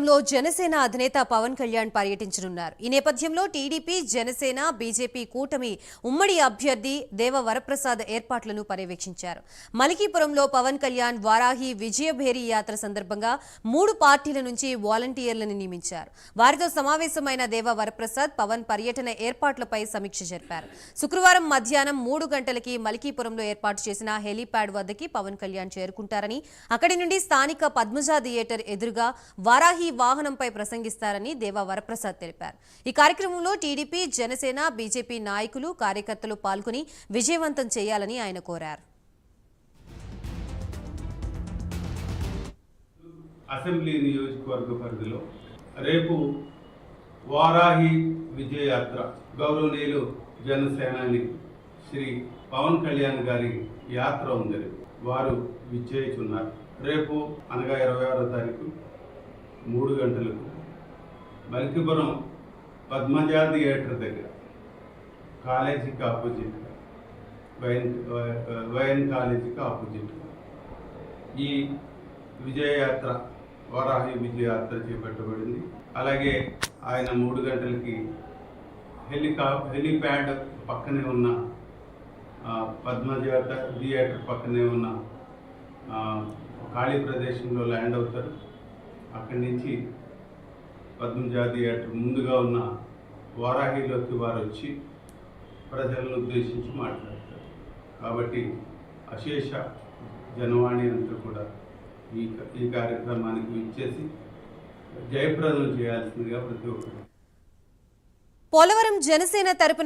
లో జనసేన అధినేత పవన్ కళ్యాణ్ పర్యటించనున్నారు. ఈ నేపథ్యంలో టీడీపీ జనసేన బీజేపీ కూటమి ఉమ్మడి అభ్యర్థి దేవ వరప్రసాద్ ఏర్పాట్లను పర్యవేక్షించారు. మలికీపురంలో పవన్ కళ్యాణ్ వారాహి విజయభేరి యాత్ర సందర్భంగా మూడు పార్టీల నుంచి వాలంటీర్లను నియమించారు. వారితో సమావేశమైన దేవ వరప్రసాద్ పవన్ పర్యటన ఏర్పాట్లపై సమీక్ష జరిపారు. శుక్రవారం మధ్యాహ్నం మూడు గంటలకి మలికీపురంలో ఏర్పాటు చేసిన హెలీప్యాడ్ వద్దకి పవన్ కళ్యాణ్ చేరుకుంటారని అక్కడి నుండి స్థానిక పద్మజా థియేటర్ ఎదురుగా వారాహి వాహనంపై ప్రసంగిస్తారని దేవా వరప్రసాద్ తెలిపారు. ఈ కార్యక్రమంలో టీడీపీ జనసేన బీజేపీ నాయకులు కార్యకర్తలు పాల్గొని విజయవంతం చేయాలని ఆయన కోరారు. అసెంబ్లీ నియోజకవర్గ పరిధిలో రేపు వారాహి విజయయాత్ర గౌరవనీయులు జనసేనాని శ్రీ పవన్ కళ్యాణ్ గారి యాత్ర ఉంది వారు విజయించున్నారు రేపు అనగా ఇరవై ఆరో తారీఖు మూడు గంటలకు మల్కిపురం పద్మజా థియేటర్ దగ్గర కాలేజీకి ఆపోజిట్గా వైన్ వైన్ కాలేజీకి ఆపోజిట్గా ఈ విజయయాత్ర వారాహి విజయయాత్ర చేపట్టబడింది. అలాగే ఆయన మూడు గంటలకి హెలికా హెలిప్యాడ్ పక్కనే ఉన్న పద్మజాత థియేటర్ పక్కనే ఉన్న ఖాళీ ప్రదేశంలో ల్యాండ్ అవుతారు. అక్కడి నుంచి పద్మజా అటు ముందుగా ఉన్న వారాహిలోకి వారు వచ్చి ప్రజలను ఉద్దేశించి మాట్లాడతారు. కాబట్టి అశేష జనవాణి అంతా కూడా ఈ ఈ కార్యక్రమానికి ఇచ్చేసి జయప్రదం చేయాల్సిందిగా ప్రతి ఒక్కరు పోలవరం జనసేన తరపున